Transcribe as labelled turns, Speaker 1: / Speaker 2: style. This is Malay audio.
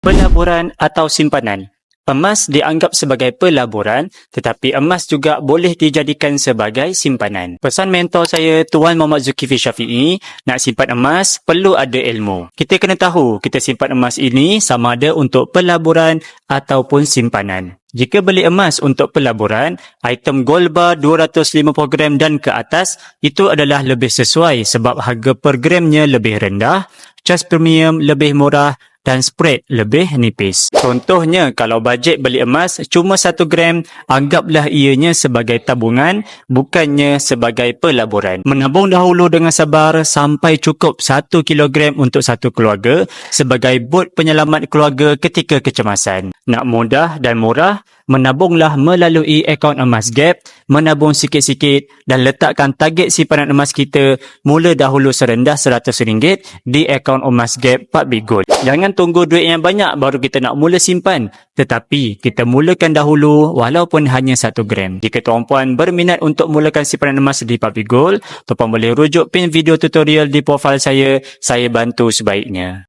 Speaker 1: Pelaburan atau simpanan Emas dianggap sebagai pelaburan tetapi emas juga boleh dijadikan sebagai simpanan. Pesan mentor saya Tuan Muhammad Zulkifli Syafi'i, nak simpan emas perlu ada ilmu. Kita kena tahu kita simpan emas ini sama ada untuk pelaburan ataupun simpanan. Jika beli emas untuk pelaburan, item gold bar 250 gram dan ke atas itu adalah lebih sesuai sebab harga per gramnya lebih rendah, cas premium lebih murah dan spread lebih nipis. Contohnya, kalau bajet beli emas cuma 1 gram, anggaplah ianya sebagai tabungan, bukannya sebagai pelaburan. Menabung dahulu dengan sabar sampai cukup 1 kilogram untuk satu keluarga sebagai bot penyelamat keluarga ketika kecemasan. Nak mudah dan murah, menabunglah melalui akaun emas gap, menabung sikit-sikit dan letakkan target simpanan emas kita mula dahulu serendah RM100 di akaun emas gap 4 Big Gold. Jangan tunggu duit yang banyak baru kita nak mula simpan. Tetapi kita mulakan dahulu walaupun hanya 1 gram. Jika tuan-puan berminat untuk mulakan simpanan emas di 4 Big Gold, tuan-puan boleh rujuk pin video tutorial di profil saya, saya bantu sebaiknya.